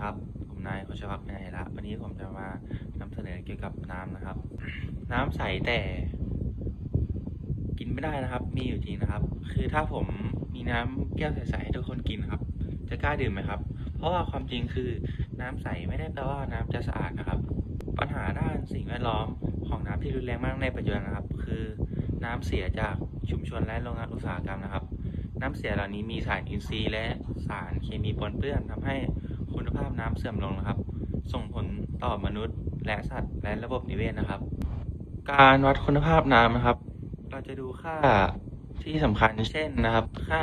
ครับ ผมนายโคชวัฒน์เป็นไอละวันนี้ผมจะมานำเสนอเกี่ยวกับน้ำนะครับ น้ำใสแต่ กินไม่ได้นะครับ มีอยู่จริงนะครับ คือถ้าผมมีน้ำแก้วใสๆให้ทุกคนกินครับ จะกล้าดื่มไหมครับ เพราะว่าความจริงคือน้ำใสไม่ได้แปลว่าน้ำจะสะอาดนะครับ ปัญหาด้านสิ่งแวดล้อมของน้ำที่รุนแรงมากในปัจจุบันนะครับ คือน้ำเสียจากชุมชนและโรงงานอุตสาหกรรมนะครับน้ำเสียเหล่านี้มีสารอินทรีย์และสารเคมีปนเปื้อนทำให้ คุณภาพน้ำเสื่อมลงนะครับ ส่งผลต่อมนุษย์ และสัตว์และระบบนิเวศนะครับ การวัดคุณภาพน้ำนะครับ เราจะดูค่าที่สำคัญเช่นนะครับ ค่า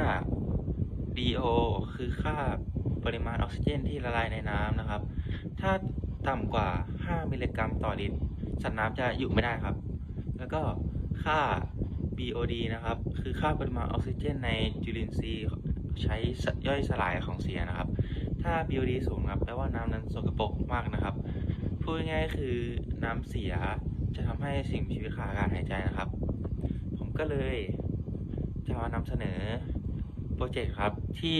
DO คือค่าปริมาณออกซิเจนที่ละลายในน้ำนะครับ ถ้าต่ำกว่า 5 มิลลิกรัมต่อลิตร สัตว์น้ำจะอยู่ไม่ได้ครับ แล้วก็ค่า BOD นะครับ คือค่าปริมาณออกซิเจนในจุลินทรีย์ใช้ย่อยสลายของเสียนะครับ ถ้า BOD สูงครับแปลว่าน้ำนั้นสกปรกมากนะครับ พูดง่ายๆคือน้ำเสียจะทำให้สิ่งมีชีวิตขาดกาศหายใจนะครับ ผมก็เลยจะมานำเสนอโปรเจกต์ครับ ที่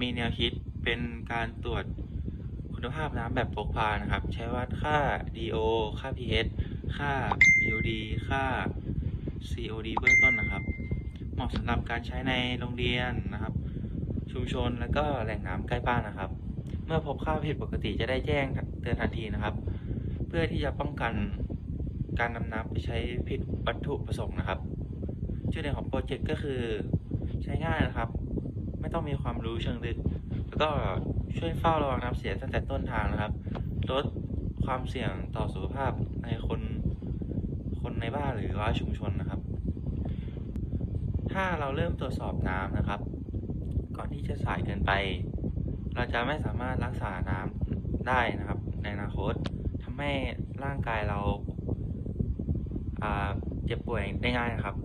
มีแนวคิดเป็นการตรวจคุณภาพน้ำแบบพกพานะครับ ใช้วัดค่า DO ค่า pH ค่า BOD ค่า COD เบื้องต้นนะครับ เหมาะสำหรับการใช้ในโรงเรียนนะครับ ชุมชนและก็แหล่งน้ำใกล้บ้านนะครับ มื่อพบค่าผิดปกติจะได้แจ้งเตือนทันทีนะครับ เพื่อที่จะป้องกันการนำน้ำไปใช้ผิดวัตถุประสงค์นะครับชื่อเด่นของโปรเจกต์ก็คือใช้ง่ายนะครับ ไม่ต้องมีความรู้เชิงลึก แล้วก็ช่วยเฝ้าระวังน้ำเสียตั้งแต่ต้นทางนะครับลดความเสี่ยงต่อสุขภาพในคนคนในบ้านหรือว่าชุมชนนะครับ ถ้าเราเริ่มตรวจสอบน้ำนะครับ ก่อนที่จะสายเกินไป เราจะไม่สามารถรักษาน้ำได้นะครับ ในอนาคตทำให้ร่างกายเราอ่าเจ็บป่วยได้ง่ายนะครับ